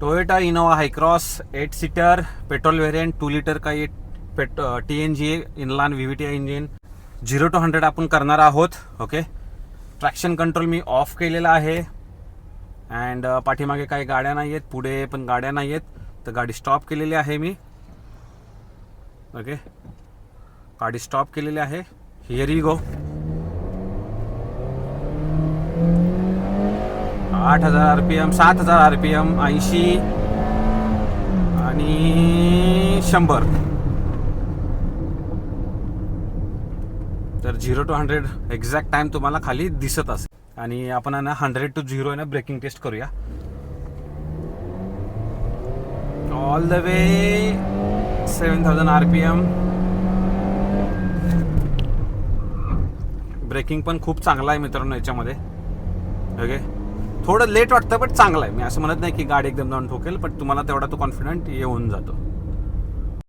Toyota Innova Hycross eight seater petrol variant two litre का ये पेट T N G A inline V V T engine zero two hundred आपण करणार आहोत okay traction control मी off केलेला आहे. And पाठीमागे काही गाड्या नाही आहेत पुढे पण गाड्या नाही आहेत. तर गाडी स्टॉप केलेली आहे मी. ओके गाडी स्टॉप केलेली आहे. हिअर यू गो आठ हजार आर पी एम सात हजार आर पी एम ऐंशी आणि शंभर. तर zero two hundred exact time तुम्हाला खाली दिसत असेल. आणि आपण ना हंड्रेड टू झिरो आहे ना ब्रेकिंग टेस्ट करूया. All the way seven thousand R P M braking पण खूप चांगला आहे मित्रांनो याच्यामध्ये. ओके थोडं लेट वाटतं बट चांगलं आहे. मी असं म्हणत नाही की गाडी एकदम जाऊन ठोकेल पण तुम्हाला तेवढा तो कॉन्फिडंट येऊन जातो.